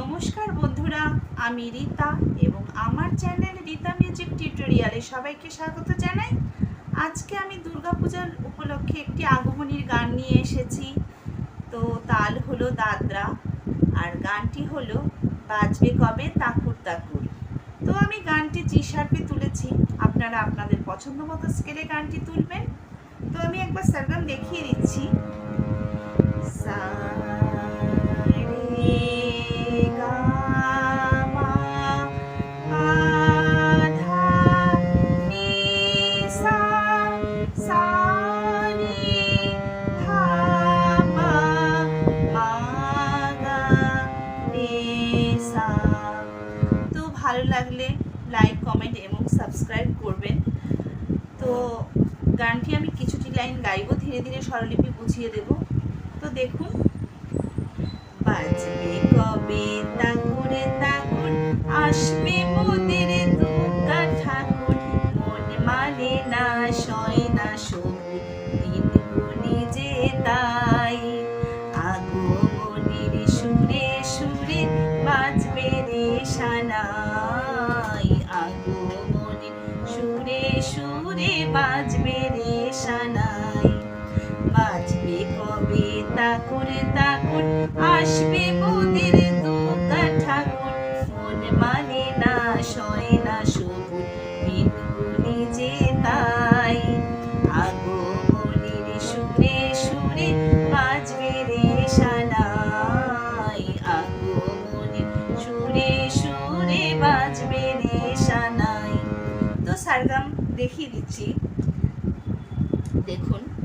নমস্কার বন্ধুরা, আমি রীতা এবং আমার চ্যানেল রীতা মিউজিক টিউটোরিয়ালে সবাইকে স্বাগত জানাই। আজকে আমি দুর্গাপূজার উপলক্ষে একটি আগমনীর গান নিয়ে এসেছি। তো তাল হলো দাদরা, আর গানটি হলো, বাজবে কবে তাকুর তাকুর। তো আমি গানটি জি শার্পে তুলেছি, আপনারা আপনাদের পছন্দ মতো স্কেলে গানটি তুলবেন। তো আমি একবার সারগাম দেখিয়ে দিচ্ছি। সা ভালো লাগলে লাইক কমেন্ট এবং সাবস্ক্রাইব করবেন। তো গানটি আমি কিছুটি লাইন গাইবো, ধীরে ধীরে স্বরলিপি বুঝিয়ে দেব। তো দেখুন, বাজবে কবে তাকুরে তাকুর আসবে মোদের দুর্গা ঠাকুর। মন মানে না, সয় না সবুজ তাকুর আসবে মোদের দুর্গা ঠাকুর। মন মানে না, সয় না সবুজ যে তাই। রে সানাই। আগমনির সুরে সুরে বাজবে রে সানাই। তো সারগাম দেখিয়ে দিচ্ছি। দেখুন।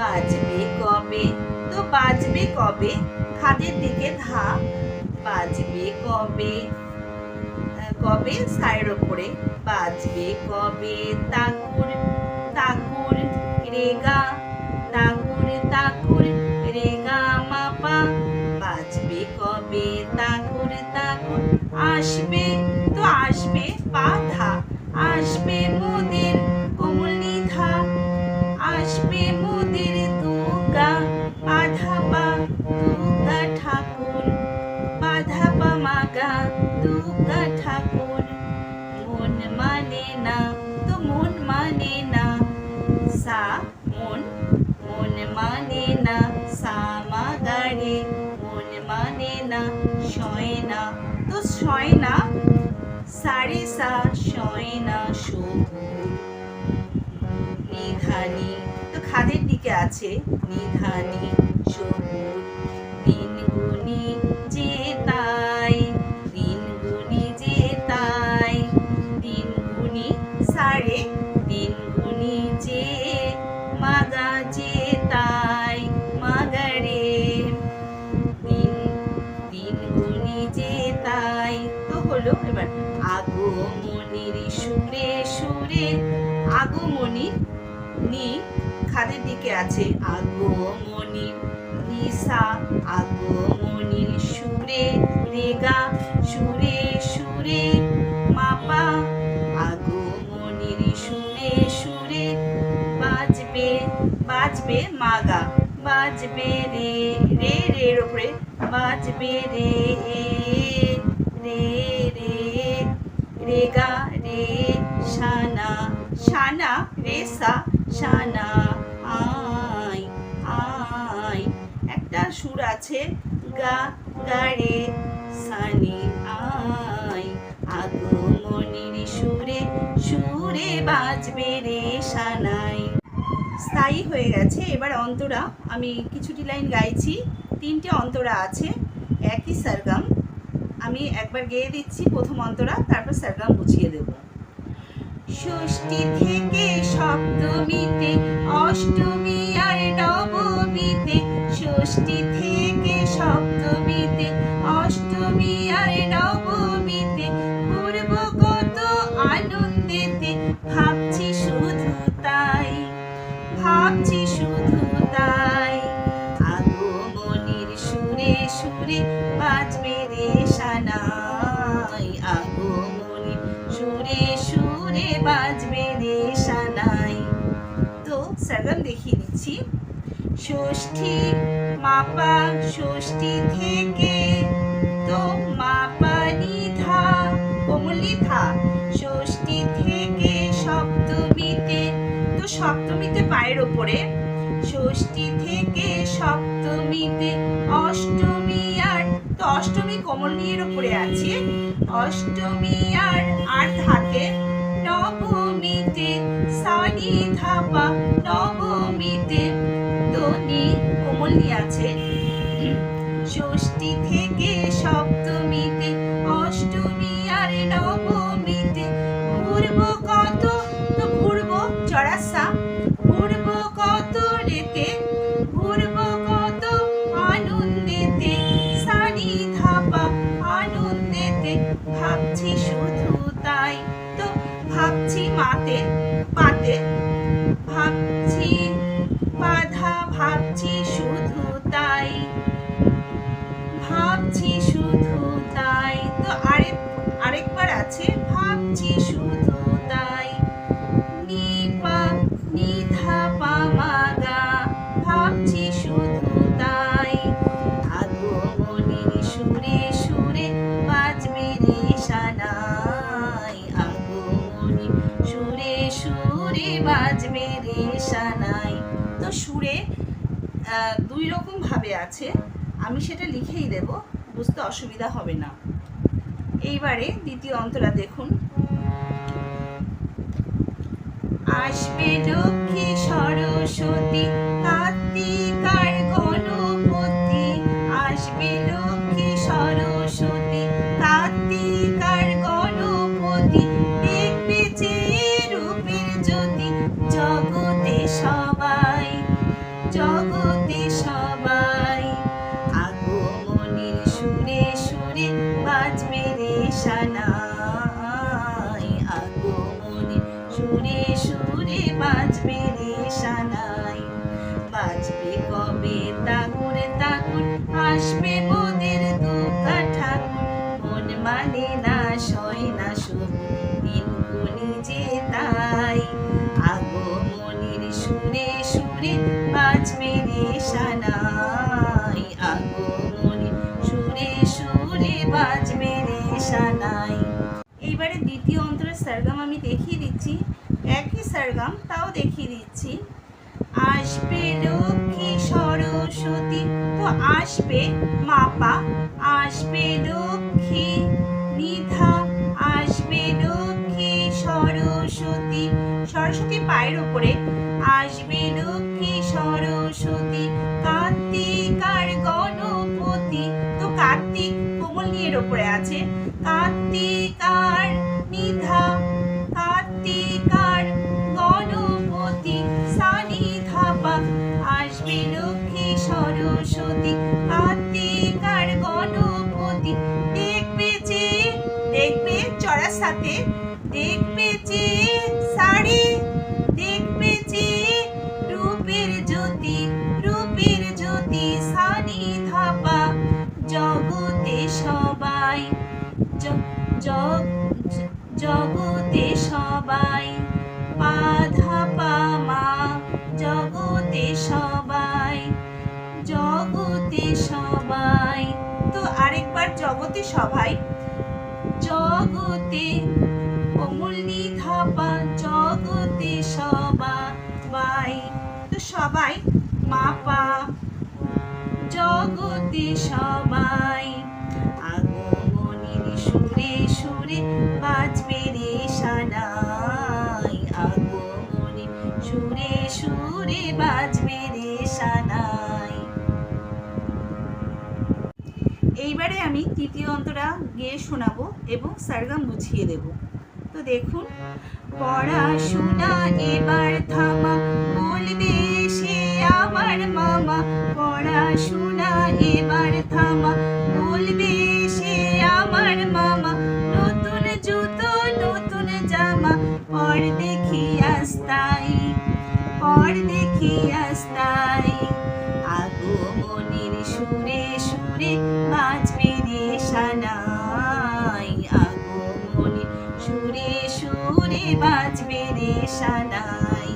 বাজবে কবে? তো বাজবে কবে? খাদের দিকে ধা। বাজবে কবে? কবে? সাইড ওপরে। বাজবে কবে? তাকুর তাকুর রেগা। তাকুর তাকুর রেগা মাপা। বাজবে কবে? তাকুর তাকুর আসবে। তো আসবে বাধা আসবে মোদের দিকে আছে নিধানি সবুজ দিন গুনি যে তাই দিন গুনি যে তাই দিন সারে দিন যে মাগা যে তাই, মাগারে। দিন দিন গুনি যে তাই, তো হলো এবার আগমনির সুরে সুরে, আগমনির নি খাদের দিকে আছে। আগমনির নিসা আগমনির সুরে রেগা, সুরে সুরে মাপা। আগমনির সুরে সুরে বাজবে বাজবে মাগা। বাজবে রে রে রের ওপরে বাজবে রে রে রে, রেগা, রে, সানা সানা, রে, সা সুর আছে। গা গা রে সানি, আই, আগমনির সুরে সুরে বাজবে রে সানাই। স্থায়ী হয়ে গেছে। এবার অন্তরা, আমি কিছুটি লাইন গাইছি। তিনটে অন্তরা আছে। একই সারগাম। আমি একবার গেয়ে দিচ্ছি প্রথম অন্তরা, তারপর সারগাম বুঝিয়ে দেব। ষষ্ঠী থেকে সুরে বাজবে রে সানাই আগমনে। সুরে সুরে বাজবে রে সানাই। তো স্যাগান দেখিয়ে দিচ্ছি। ষষ্ঠী মাপা ষষ্ঠী থেকে তো মাপা নিধা কোমলিধা ষষ্ঠী থেকে সপ্তমীতে, তো সপ্তমীতে পায়ের ওপরে ষষ্ঠী থেকে সপ্তমীতে অষ্টমী আর তো অষ্টমী কোমল নিয়ের উপরে আছে। অষ্টমী আর আট হাতে নবমীতে সানি ধাপা নবমীতে দনি কোমল নিয়ে আছে। ষষ্ঠী মাতে পাতে। ভাবছি, বাধা ভাবছি শুধু তাই। ভাবছি শুধু তাই। তো আরেক আরেকবার আছে, ভাবছি শুধু তাই। নিধা পামাগা ভাবছি শুধু তাই। দুই রকম ভাবে আছে। আমি সেটা লিখেই দেব, বুঝতে অসুবিধা হবে না। এইবারে দ্বিতীয় অন্তরা দেখুন। আসবে লক্ষ্মী সরস্বতী মন না সয় না দিনগুলি যে তাই, আগমনির সুরে সুরে বাজবে রে সানাই। আগমনির সুরে সুরে বাজবে রে সানাই। এইবারে দ্বিতীয় অন্তরের সারগাম আমি দেখিয়ে দিচ্ছি। একই সারগাম, তাও দেখিয়ে দিচ্ছি। আসবে লক্ষ্মী সরস্বতী, তো আসবে মাপা, আসবে লক্ষ্মী পায়ের উপরে আসবে লক্ষ্মী সরস্বতী কার্তিক আর গণপতি। তো কার্তিক কোমল নিয়ের উপরে আছে। কার্তিকার নিধা জগতে সবাই জগতে অমূল নিধাপা জগতে সবাই তো সবাই মাপা জগতে সবাই। আগমনির সুরে সুরে বাজবে তৃতীয় গিয়ে শোনাবো এবং সারগাম বুঝিয়ে দেব। তো দেখুন পড়াশোনা এবার থামা, বলবে সে আমার মামা। পড়াশোনা এবার থামা, বলবে সে আমার মামা। নতুন জুতো, নতুন জামা, পর দেখি আস্তাই পর দেখি সুরে বাজবে রে সানাই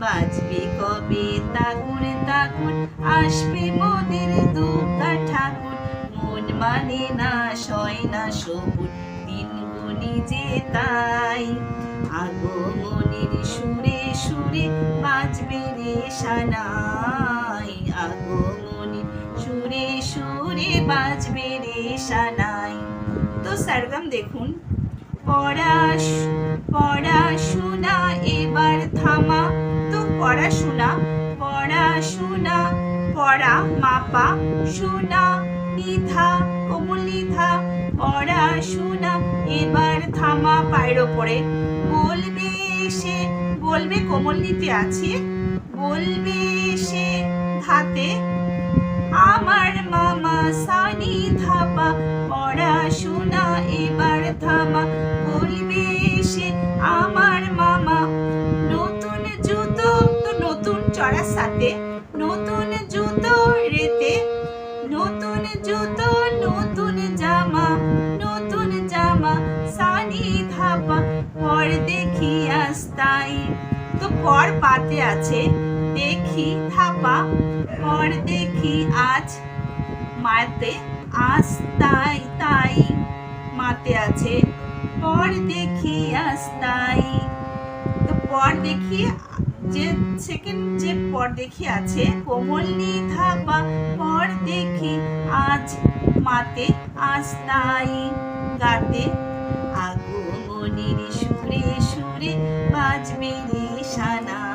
বাজবে কবে? তাকুর তাকুর, আসবে মোদের দুর্গা ঠাকুর। মন মানে না সয়, না সবুজ দিনগুলি যে তাই। আগমনির সুরে সুরে বাজবে রে সানাই আগমনী সুরে সুরে বাজবে রে সানাই তো সরগম দেখুন। পড়াশ, পড়াশোনা এবার থামা। তো পড়াশোনা পড়াশোনা, পড়া, মাপা, শোনা, নিধা কোমল নিধা পড়াশোনা এবার থামা পায়ের ওপরে। বলবে সে, বলবে কোমল নিতে আছে? বলবে সে ধাতে, আমার মামা সানি ধাপা পড়াশোনা থামা বলবে সে আমার মামা। নতুন জুতো তো নতুন চড়ার সাথে, নতুন জুতো রেতে। নতুন জুতো, নতুন জামা নতুন জামা, সানি ধাপা, পর দেখি আস্তাই তো পর পাতে আছে, দেখি থাপা পর দেখি আজ মাতে আজ তাই। মাতে আছে। পর দেখি আজ তাই। তো পর দেখি যে সেকেন্ড যে পর দেখি আছে কোমলনি থাপা পর দেখি আজ মাতে আজ তাই। গাতে আগমনির সুরে সুরে বাজবে রে সানা